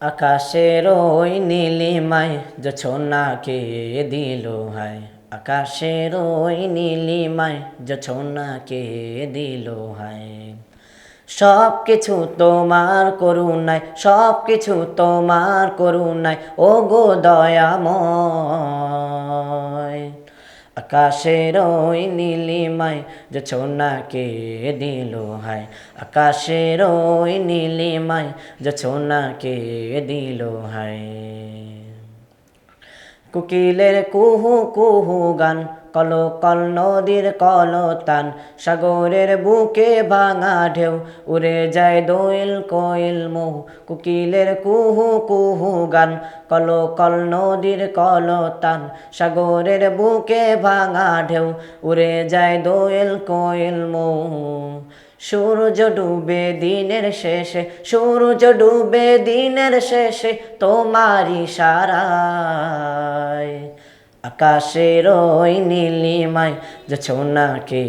আকাশের ওই নীলিমায় জোছনাকে দিল হায়। আকাশের ওই নীলিমায় জোছনাকে দিল হায়। সব কিছু তোমার করুণায় সব কিছু তোমার করুণায় ও গো দয়াময়। আকাশের ওই নীলিমায় ছোনাকে দিল হায়। আকাশের ওই নীলিমায় ছোনাকে দিল হায়। কুকিলের কুহু কুহু গান কল কল নদীর কলতান, সাগরের বুকে ভাঙা ঢেউ, উড়ে যায় দোয়েল কোয়েল মৌ, কুকিলের কুহু কুহু গান, কল কল নদীর কলতান, সাগরের বুকে ভাঙা ঢেউ, উড়ে যায় দোয়েল কোয়েল মৌ। সূর্য ডুবে দিনের শেষে, সূর্য ডুবে দিনের শেষে তোমারি সারায় আকাশের ওই নীলিমায় জোছনাকে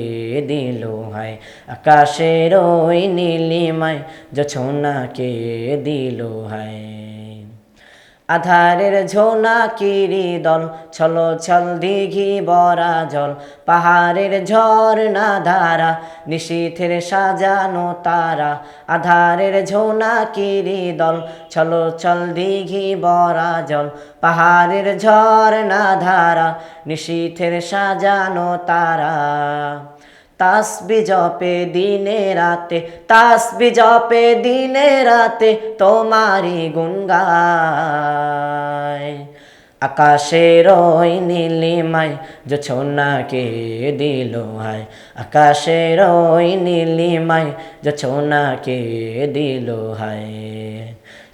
দিল হায়। আকাশের ওই নীলিমায় জোছনাকে দিল হায়। আধারের ঝোনা কিরি দল, ছলো ছল দিঘি বরা জল। পাহাড়ের ঝর্ণা ধারা, নিশীথের সাজানো তারা। আধারের ঝোনা কিরি দল, ছলো ছল দিঘি বরা জল। পাহাড়ের ঝর্ণা ধারা, নিশীথের সাজানো তারা। তাসবি জপে দিনে রাতে, তাসবি জপে দিনে রাতে তোমারি গুণ গায় আকাশের ওই নীলিমায় জোছনাকে দিল হায়, আকাশের ওই নীলিমায় জোছনাকে দিল হায়।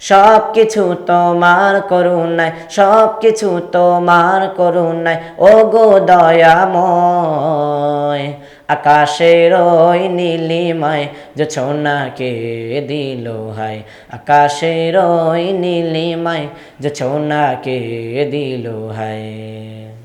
সব কিছু তোমার করুণায় সব কিছু তোমার করুণায় ও গো দয়াময়। আকাশের ওই নীলিমায় যে ছৌনাকে দিল হায়। আকাশের ওই নীলিমায় যে ছৌনাকে দিল হায়।